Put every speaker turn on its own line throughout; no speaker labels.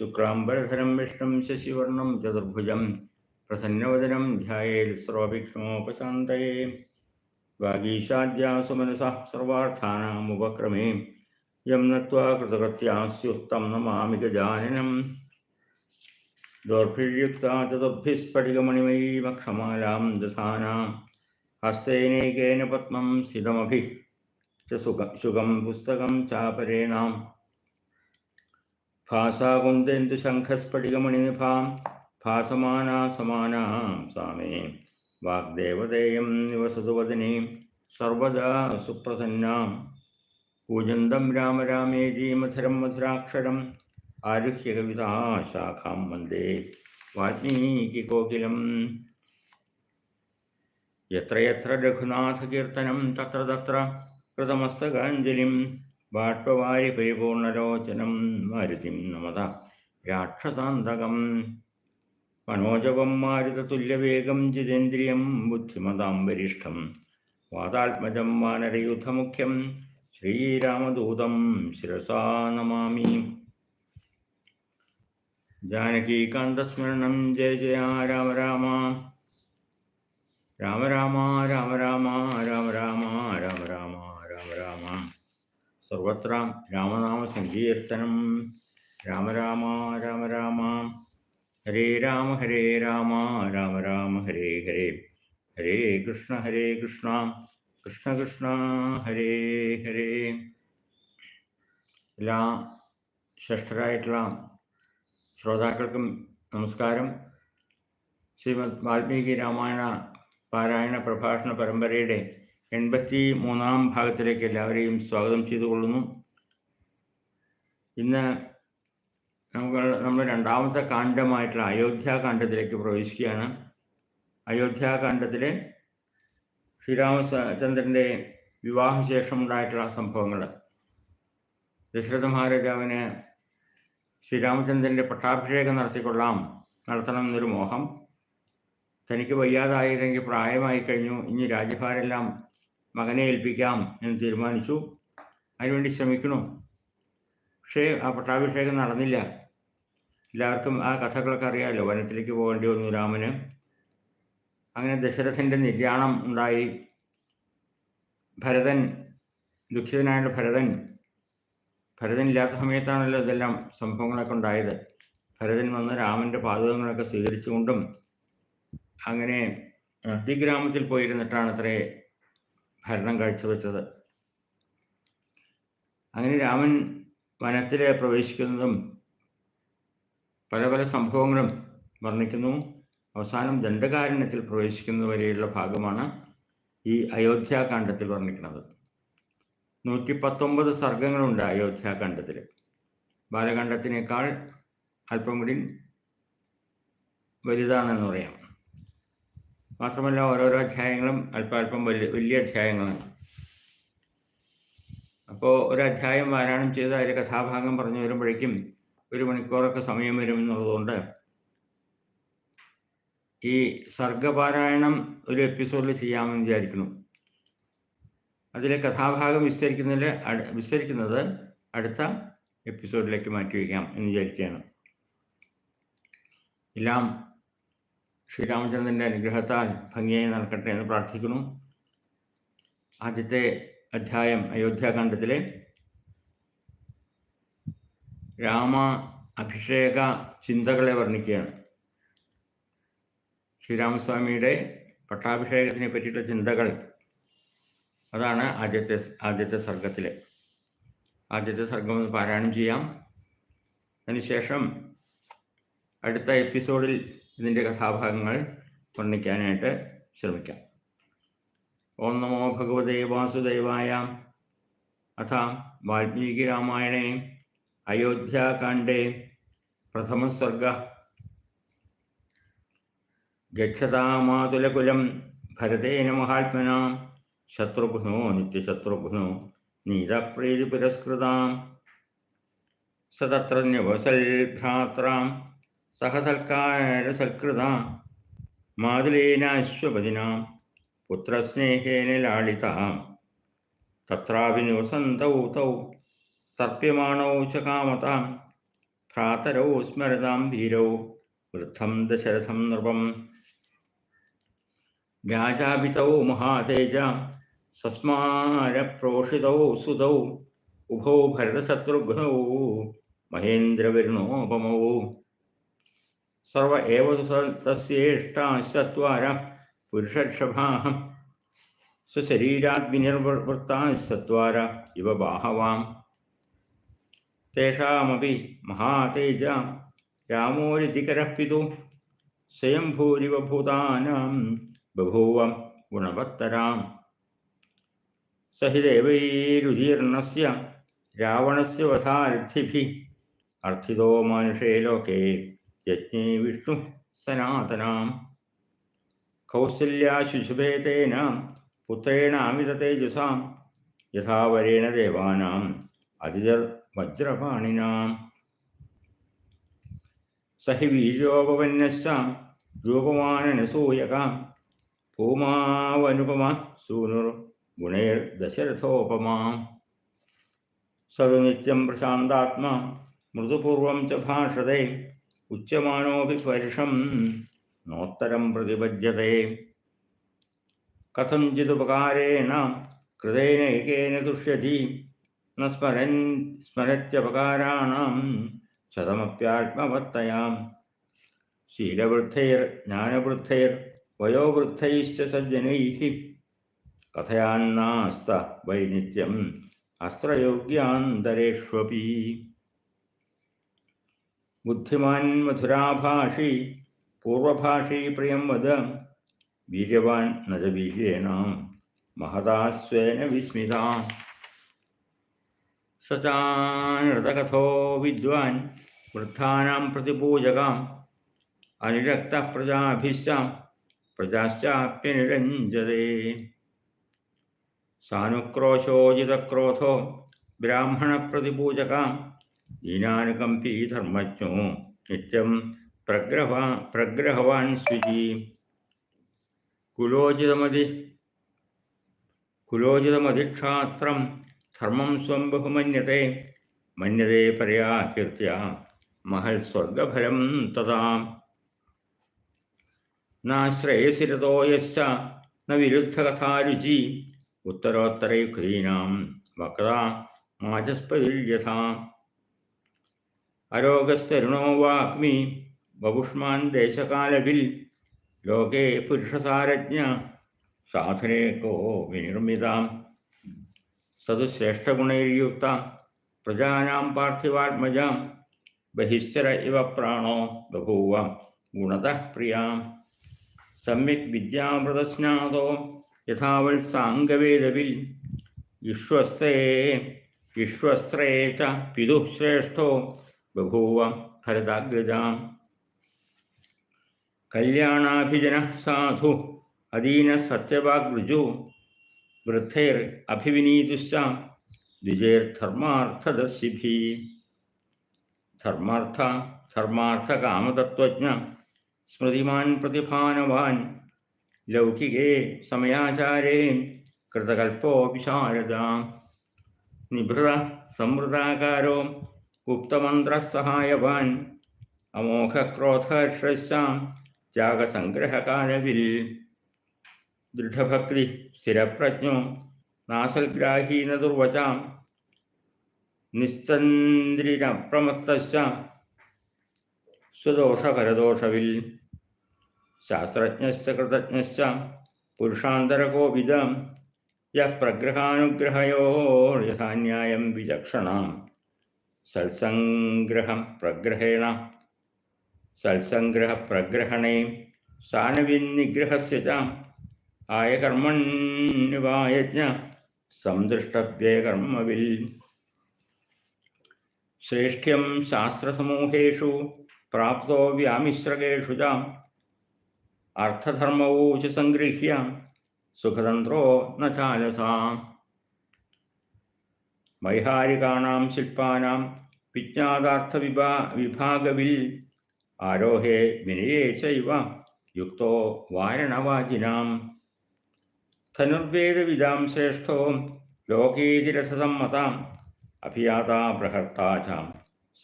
ശുക്രാംബരധരം വിഷ്ണും ശശിവർണം ചതുർഭുജം പ്രസന്നവദനം ധ്യായേൽ സർവഭിക്ഷമോപശാന്തയെ വാഗീശാദ്യാസു മനസഃ സർവാർത്ഥാനാമുപക്രമേ യം നത്വാ കൃതകൃത്യാസ്യുക്തം നമാമി ഗജാനനം ദോർഭിര്യുക്താ ചതുർഭിസ്ഫടികമണിമയീമക്ഷമാലാം ദധാനാ ഹസ്തേനൈകേന പത്മം സ്ഥിതമഭി ച സുഖം പുസ്തകം ചാപരേണാം ഭാസാകുന്ദേന്ദു ശംഖസ്ഫടികമണിനിഭാം ഭാസമാനാ സമാനാം സാമേ വാഗ്ദേവതേയം നിവസതു വദനേ സർവദാ സുപ്രസന്നാം. കൂജന്തം രാമ രാമേജി മധുരം മധുരാക്ഷരം ആരുഹ്യ കവിതാശാഖാം വന്ദേ വാൽമീകികോകിലം യത്ര യത്ര രഘുനാഥകീർത്തനം തത്ര തത്ര കൃതമസ്തകാഞ്ജലിം ബാഷ്പവാരി പരിപൂർണരോചനം മാരുതിം നമത. രാക്ഷസാന്തകം. മനോജവം മാരുതതുല്യവേഗം ജിതേന്ദ്രിയം ബുദ്ധിമതാം വരിഷ്ഠം. വാതാത്മജം വാനരയുധമുഖ്യം ശ്രീരാമദൂതം ശിരസാ നമാമി. ജാനകീകാന്തസ്മരണം ജയ ജയ രാമ. രാമ രാമ രാമ രാമ രാമ രാമ. സർവത്ര രാമനാമ സങ്കീർത്തനം രാമ രാമ രാമ രാമ. ഹരേ രാമ ഹരേ രാമ. രാമ രാമ ഹരേ ഹരേ. ഹരേ കൃഷ്ണ ഹരേ കൃഷ്ണ. കൃഷ്ണ കൃഷ്ണ ഹരേ ഹരേ. എല്ലാ ശ്രേഷ്ഠരായിട്ടുള്ള ശ്രോതാക്കൾക്കും നമസ്കാരം. ശ്രീമദ് വാൽമീകി രാമായണ പാരായണ പ്രഭാഷണ പരമ്പരയുടെ എൺപത്തി മൂന്നാം ഭാഗത്തിലേക്ക് എല്ലാവരെയും സ്വാഗതം ചെയ്തു കൊള്ളുന്നു ഇന്ന് നമുക്ക് നമ്മൾ രണ്ടാമത്തെ കാണ്ഡമായിട്ടുള്ള അയോധ്യാകാന്ഡത്തിലേക്ക് പ്രവേശിക്കുകയാണ്. അയോധ്യാകാന്ഡത്തിലെ ശ്രീരാമചന്ദ്രന്റെ വിവാഹശേഷമുണ്ടായിട്ടുള്ള സംഭവങ്ങൾ ദശരഥ മഹാരാജാവിന് ശ്രീരാമചന്ദ്രന്റെ പട്ടാഭിഷേകം നടത്തിക്കൊള്ളാം നടത്തണം എന്നൊരു മോഹം. തനിക്ക് വയ്യാതായില്ലെങ്കിൽ പ്രായമായി കഴിഞ്ഞു ഇനി രാജ്യഭാരെല്ലാം മകനെ ഏൽപ്പിക്കാം എന്ന് തീരുമാനിച്ചു. അതിനുവേണ്ടി ശ്രമിക്കണു പക്ഷേ ആ പട്ടാഭിഷേകം നടന്നില്ല. എല്ലാവർക്കും ആ കഥകളൊക്കെ അറിയാമല്ലോ. വനത്തിലേക്ക് പോകേണ്ടി വന്നു രാമന്. അങ്ങനെ ദശരഥന്റെ നിര്യാണം ഉണ്ടായി. ഭരതൻ ദുഃഖിതനായ ഭരതൻ ഭരതൻ ഇല്ലാത്ത സമയത്താണല്ലോ ഇതെല്ലാം സംഭവങ്ങളൊക്കെ ഉണ്ടായത്. ഭരതൻ വന്ന് രാമന്റെ പാതകങ്ങളൊക്കെ സ്വീകരിച്ചുകൊണ്ടും അങ്ങനെ അതിഗ്രാമത്തിൽ പോയിരുന്നിട്ടാണ് അത്രേ ഭരണം കാഴ്ചവെച്ചത്. അങ്ങനെ രാമൻ വനത്തിൽ പ്രവേശിക്കുന്നതും പല പല സംഭവങ്ങളും വർണിക്കുന്നു. അവസാനം ദണ്ഡകാരണ്യത്തിൽ പ്രവേശിക്കുന്നവരെയുള്ള ഭാഗമാണ് ഈ അയോധ്യാകാന്ഡത്തിൽ വർണിക്കുന്നത്. നൂറ്റി പത്തൊമ്പത് സർഗങ്ങളുണ്ട് അയോധ്യാകാന്ഡത്തിൽ ബാലകാന്ഡത്തിനേക്കാൾ അല്പം കൂടി വലുതാണെന്ന് പറയാം. മാത്രമല്ല ഓരോരോ അധ്യായങ്ങളും അല്പാൽപ്പം അല്പം വലിയ വലിയ അധ്യായങ്ങളാണ്. അപ്പോൾ ഒരു അധ്യായം പാരായണം ചെയ്ത് അതിന്റെ കഥാഭാഗം പറഞ്ഞു വരുമ്പോഴേക്കും ഒരു മണിക്കൂറൊക്കെ സമയം വരും എന്നുള്ളതുകൊണ്ട് ഈ സർഗപാരായണം ഒരു എപ്പിസോഡിൽ ചെയ്യാമെന്ന് വിചാരിക്കുന്നു. അതിലെ കഥാഭാഗം വിസ്തരിക്കുന്നതിൽ വിസ്തരിക്കുന്നത് അടുത്ത എപ്പിസോഡിലേക്ക് മാറ്റി വയ്ക്കാം എന്ന് വിചാരിക്കുകയാണ്. എല്ലാം ശ്രീരാമചന്ദ്രന്റെ അനുഗ്രഹത്താൽ ഭംഗിയായി നടക്കട്ടെ എന്ന് പ്രാർത്ഥിക്കുന്നു. ആദ്യത്തെ അധ്യായം അയോധ്യാകാന്ഡത്തിലെ രാമ അഭിഷേക ചിന്തകളെ വർണിക്കുകയാണ്. ശ്രീരാമസ്വാമിയുടെ പട്ടാഭിഷേകത്തിനെ പറ്റിയിട്ടുള്ള ചിന്തകൾ അതാണ് ആദ്യത്തെ ആദ്യത്തെ സർഗത്തിലെ ആദ്യത്തെ സർഗം ഒന്ന് പാരായണം ചെയ്യാം. അതിനുശേഷം അടുത്ത എപ്പിസോഡിൽ ഇതിന്റെ കഥാഭാഗങ്ങൾ വർണിക്കാനായിട്ട് ശ്രമിക്കാം. ഓം നമോ ഭഗവതേ വാസുദേവായ. അഥ വാൽമീകി രാമായണേ അയോധ്യാകാണ്ഡേ പ്രഥമസർഗ ഗച്ഛതാമാതുലകുലം ഭരതേന മഹാത്മന ശത്രുഘ്നോ നിത്യശത്രുഘ്നോ നീതപ്രീതി പുരസ്കൃതാം സതത്ര ന്യവസൽഭ്രാത്രാം സഹസൽക്കാരസൽകൃതാം മാതുലേന മാതുലേനാശ്വപതിനാം പുത്രസ്നേഹേന ലാളിതാം. തത്രാപി നിവസന്തൗ തൗ. തർപ്യമാണോ ച കാമതാം. ഭ്രാതരോ സ്മരതാം ധീരോ വൃദ്ധം ദശരഥം നൃപം. രാജാപിതൗ മഹാതേജ. സസ്മാരപ്രോഷിതൗ സുതൗ. ഉഭൗ ഭരതശത്രുഘ്നൗ. മഹേന്ദ്രവരുണോപമൗ. സർവ ഏവ തസ്യേഷ്ടാശ്ചത്വാര പുരുഷക്ഷഭാः സ്വശരീരാദ്വിനിർവൃത്താശ്ചത്വാര ഇവ ബാഹവാം. തേഷാമപി മഹാതേജ. രാമോരിതികരപ്പിതു സ്വയംഭൂരിവ ഭൂതാനാം ബഭൂവം ഗുണവത്തരാം. സ ഹി ദേവൈരുദീർണസ്യ രാവണസ്യ വധാരഥിഭിः അർത്ഥിതോ മനുഷേ ലോകേ. യജ്ഞേ വിഷ്ണു സനാതനാം കൗസല്യാശുശുഭേതേന പുത്രേണാമിത തേജസാം യഥാവരേണ ദേവാനാം അതിജർ വജ്രപാണിനാം സഹി വീര്യോപവന്യസ്സാം രൂപമാനനസൂയകാം ഭൂമാവനുപമ സൂനുർ ഗുണേർ ദശരഥോപമാം സതു നിത്യം പ്രശാന്താത്മാ മൃദുപൂർവം ച ഭാഷതേ ഉച്യമാനോപി പരുഷം നോത്തരം പ്രതിപദ്യത്തെ കഥഞ്ചിതുപകാരേണ കൃതേനൈകേന തുഷ്യതി. ന സ്മരൻ സ്മരത്യപകാരാണാം ശതമപ്യാത്മവത്തയാം. ശീലവൃദ്ധൈർ ജ്ഞാനവൃദ്ധൈർ വയോവൃദ്ധൈശ്ച സജ്ജനൈ കഥയാന്നാസ്ത വൈനിത്യം അസ്ത്രയോഗ്യാന്തരേഷ്വപി. ബുദ്ധിമാൻ മധുരാഭാഷി പൂർവഭാഷി പ്രിയം വദ. വീര്യവാൻ നജ വീര്യേണ മഹതാസ്വേന വിസ്മിത. സചാനൃതകഥോ വിദ്വാൻ വൃദ്ധാനാം പ്രതിപൂജകാം അനുരക്ത പ്രജാഭിശ്ചാം പ്രജാശ്ചാപ്യനിരഞ്ജതേ സാനുക്രോശോജിതക്രോധോ ബ്രാഹ്മണപ്രതിപൂജകാം ദീനാനുകമ്പീ ധർമ്മജ്ഞോ നിത്യം പ്രഗ്രഹ പ്രഗ്രഹവാൻ സ്വിജി കുലോചിതമതി കുലോചിതമതിക്ഷാത്രം ധർമ്മം സ്വം ബഹുമന്യത്തെ മന്യതേ പരയാകീർത്തിയ മഹൽ സ്വർഗഫലം തഥാ നാശ്രയസിരതോ യശ്ച ന വിരുദ്ധകഥാരുചി ഉത്തരോത്തരൈകൃതീനാം മാചസ്പതിൽ മാചസ്പതിര്യഥാ അരോഗസ്തരുണോ വാഗ്മി ബഹുഷ്മാൻ ദേശകാലവിൽ ലോകേ പുരുഷസാരജ്ഞ സാധനേ കോ വിനിർമ്മിത സതു ശ്രേഷ്ഠഗുണൈർയുക്ത പ്രജാനാം പാർത്ഥിവാത്മജാം ബഹിശ്ചര ഇവ പ്രാണോ ബഭൂവ ഗുണതഃ പ്രിയാം സമ്യക് വിദ്യാമൃതസ്നാതോ യഥാവൽ സാംഗവേദവിൽ വിശ്വസ്തേ വിശ്വസ്ത്രേ ച പിതുഃ बभूव फलदाग्रजाम्। कल्याणाभिजन साधु अदीन सत्यवाग्रजु वृथैर अभिविनीतुश्च द्विजेर धर्मार्थदर्शिभि धर्मार्थ धर्मार्थ कामतत्वज्ञ स्मृतिमान प्रतिभानवान, लौकिके समयाचारे कृतकल्पोऽपि शारदा। निभृतसंवृताकारो ഗുപ്തമന്ത്രസഹായവാൻ അമോഘക്രോധർഷാം ത്യാഗസംഗ്രഹകാരവിൽ. ദൃഢഭക്തി സ്ഥിരപ്രജ്ഞോ നാസൽഗ്രാഹീന ദുർവചാം നിസ്തന്ദ്രിരപ്രമത്തശ്ച സ്വദോഷപരദോഷവിൽ ശാസ്ത്രജ്ഞശ്ച കൃതജ്ഞശ്ച പുരുഷാന്തരകോപിതം യ പ്രഗ്രഹാനുഗ്രഹയോർയഥാന്യായം വിചക്ഷണാം. सत्सङ्ग्रहं प्रग्रहेण। सत्सङ्ग्रहप्रग्रहणे सानविग्रह से आयकर्मण्यवायज्ञ सन्दृष्टव्ययकर्मविल् श्रेष्ठ्यम शास्त्रसमूहेषु प्राप्त व्यामिश्रकेषु च। अर्थधर्मौ च सङ्गृह्य सुखतन्त्रो न चालसा വൈഹാരികാണാം ശില്പാനാം വിജ്ഞാതാർത്ഥ വിഭാ വിഭാഗവിൽ ആരോഹേ വിനയേ ചൈവ യുക്തോ വാരണവാചിനാം. ധനുർവേദവിദാം ശ്രേഷ്ഠോ ലോകേതിരസസമ്മതാം അഭിയാതാ പ്രഹർത്താചാം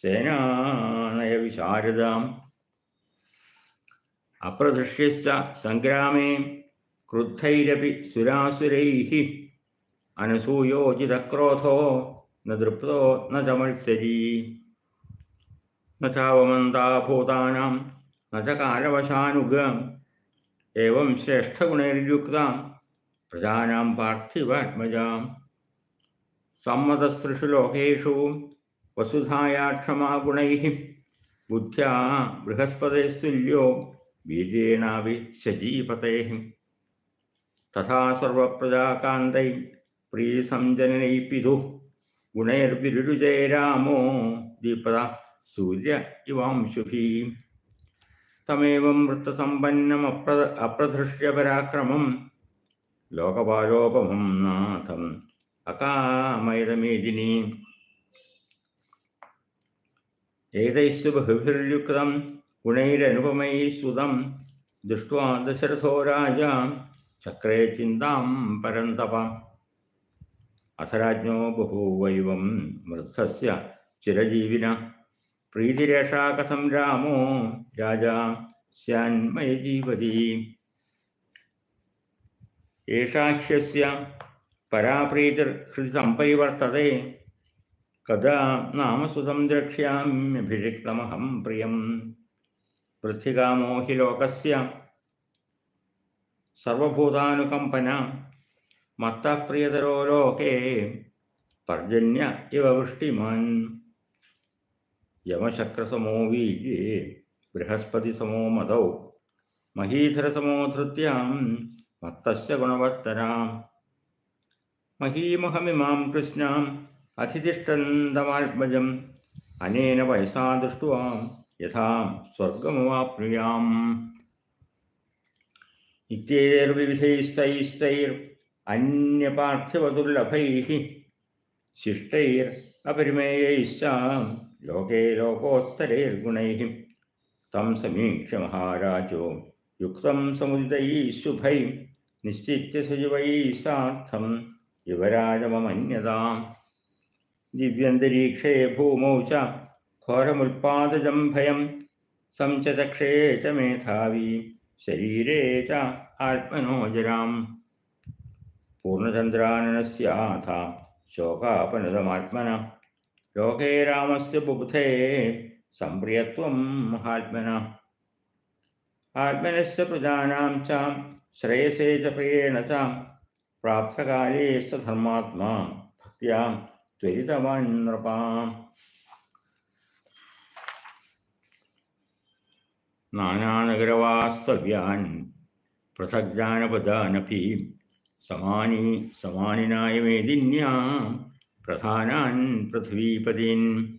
സേനാനയ വിശാരദാം അപ്രദൃശ്യശ്ച സംഗ്രാമേ ക്രുദ്ധൈരപി സുരാസുരൈः അനസൂയോചിതക്രോധോ ന ദൃപ്തോ ന ചമത്സരീ. ന ചാവമന്താഭൂതാനാം ന ച കാലവശാനുഗ. ഏവം ശ്രേഷ്ഠഗുണൈർയുക്താം പ്രജാനാം പാർത്ഥിവാത്മജാം. സമ്മതസ്തൃഷു ലോകേഷു വസുധായാക്ഷമാ ഗുണൈ ബുദ്ധ്യാ ബൃഹസ്പതേസ്തുല്യോ വീര്യേണാവി ശജീപതേः തഥാ സർവപ്രജാകാന്തൈ പ്രീസംജനനൈ പിതു ദീപത സൂര്യ ഇവാംശുഭി തമേവം വൃത്തസമ്പന്നമപ്ര അപ്രധൃഷ്യ പരാക്രമം ലോകപാലോപമം നാഥം അകാമയതമേദിനി ഏതൈസ്തു ബഹുഭിർയുക്തം ഗുണൈരനുപമൈ സുതം ദൃഷ്ട്വാ ദശരഥോ രാജ ചക്രേ ചിന്താം പരന്തപ. അഥരാജ്ഞോ ബഭൂവൈവം വൃദ്ധസ്യ ചിരജീവിന. പ്രീതിരേഷാകസം രാമോ രാജാ സ്യാന്മയ ജീവതി. ഏഷാഹ്യസ്യ പരാപ്രീതിർഹൃതി സംപരിവർത്തതെ കഥാ നാമസുതം ദ്രക്ഷ്യാമ്യഭിഷിക്തമഹം പ്രിയം. പൃഥ്വികാമോ ഹി ലോകസ്യ സർവഭൂതാനുകമ്പന മത്തപ്രിയതരോ ലോകേ പർജന്യ ഇവ വൃഷ്ടിമാൻ. യമശക്രസമോ വീര്യേ ബൃഹസ്പതിസമോ മതൗ മഹീധരസമോ ധൃത്യാം മത്തസ്യ ഗുണവത്തരാം. മഹീമഹമിമാം കൃഷ്ണാം അധിതിഷ്ഠന്തമാത്മജം അനേന വയസാ ദൃഷ്ടുവാം യഥാ സ്വർഗമവാപ്നുയാം. ഇത്യേർവിവിധൈസ്തൈസ്തൈർ അന്യപാർത്ഥിവദുർലഭൈः ശിഷ്ടൈർ അപരിമേയൈശ്ച ലോകേ ലോകോത്തരൈർഗുണൈः തം സമീക്ഷ മഹാരാജോ യുക്തം സമുദിതൈ ശുഭൈ നിശ്ചിത്യ സജീവൈ സാർത്ഥം യുവരാജമമന്യതാം. ദിവ്യന്തരീക്ഷേ ഭൂമൗ ച ഘോരമുൽപാദജം ഭയം സംചതക്ഷേ ച മേധാവി ശരീരേ ച ആത്മനോജരാം. पूर्णचन्द्राननस्याथ शोकापनुदमात्मन लोके रामस्य बुबुथे सम्प्रियत्वं महात्मनः आत्मनस्य प्रजानां च, श्रेयसे च प्रियेण च, प्राप्तकाले स धर्मात्मा, भक्त्या त्वरितवान् नानानगरवास्तव्यान् पृथग्ज्ञानपदानपि സമാനി സമാനിനായ മേദിന്യാം പ്രധാനാൻ പൃഥ്വീപതീൻ.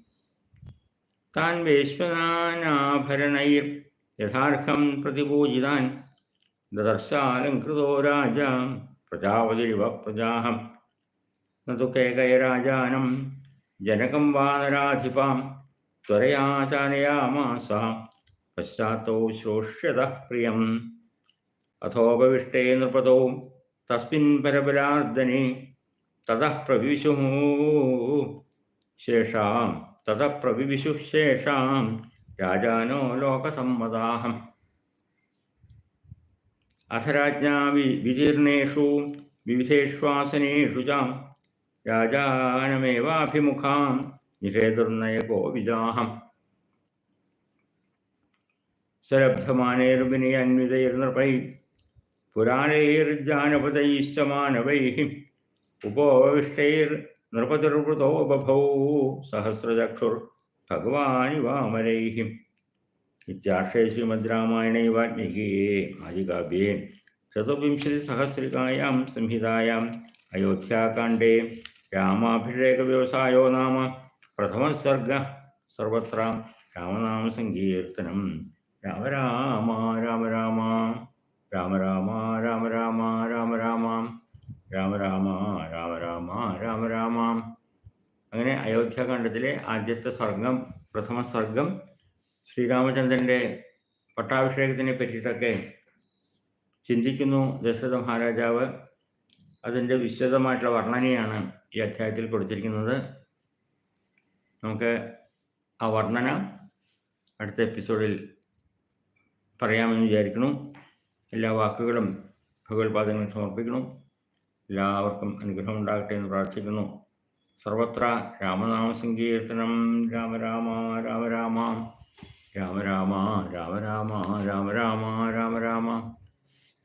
താൻ വേശ്വനാനാഭരണൈർ യഥാർത്ഥം പ്രതിപൂജിതാൻ ദദർശാലങ്കൃതോ രാജ പ്രജാപതിരിവ പ്രജാഹം. നതു കേകയരാജാനം ജനകം വാനരാധിപാം ത്വരയാ ചാനയാമാസ പശ്ചാത്തോ ശ്രോഷ്യത പ്രിയം. അഥോപവിഷ്ടേ നൃപതോ തസ്മിൻ പരബലാർദ്ദനെ തതഃ പ്രവിശു ശേഷാം തതഃ പ്രവിവിശു ശേഷാം രാജാനോ ലോകസമ്മതാഹം. അഥ രാജ്ഞാ വി വിതീർണേഷു വിവിധേഷ്വാസനേഷു ച രാജാനമേവാഭിമുഖാം നിഷേതുർനയകോ വിജാഹം पुराणैर्जानपदैश्चमानवैः उपोविष्टैर्नृपतिर्वृतो बभौ सहस्रचक्षुर्भगवानिवामरैः इत्याशे श्रीमद्रामायणे वाल्मीकिये आदिकाव्ये चतुर्विंशतिसहस्रिकायां संहितायाम् अयोध्याकाण्डे रामाभिषेकव्यवसायो नाम प्रथमः सर्गः सर्वत्र रामनामसङ्कीर्तनं राम राम राम राम രാമ രാമ രാമ രാമ രാമ രാമ രാമ രാമ രാമ രാമ രാമ രാമ. അങ്ങനെ അയോധ്യാഖണ്ഡത്തിലെ ആദ്യത്തെ സർഗം പ്രഥമ സർഗം ശ്രീരാമചന്ദ്രന്റെ പട്ടാഭിഷേകത്തിനെ പറ്റിയിട്ടൊക്കെ ചിന്തിക്കുന്നു ദശരഥ മഹാരാജാവ്. അതിന്റെ വിശദമായിട്ടുള്ള വർണനയാണ് ഈ അധ്യായത്തിൽ കൊടുത്തിരിക്കുന്നത്. നമുക്ക് ആ വർണന അടുത്ത എപ്പിസോഡിൽ പറയാമെന്ന് വിചാരിക്കുന്നു. എല്ലാ വാക്കുകളും ഭഗവത്പാദങ്ങൾ സമർപ്പിക്കണം എല്ലാവർക്കും അനുഗ്രഹം ഉണ്ടാകട്ടെ എന്ന് പ്രാർത്ഥിക്കുന്നു. സർവത്ര രാമനാമ സങ്കീർത്തനം. രാമ രാമ രാമ. രാമ രാമ രാമ രാമ രാമ രാമ രാമ രാമ.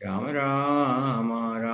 രാമ രാമ രാമ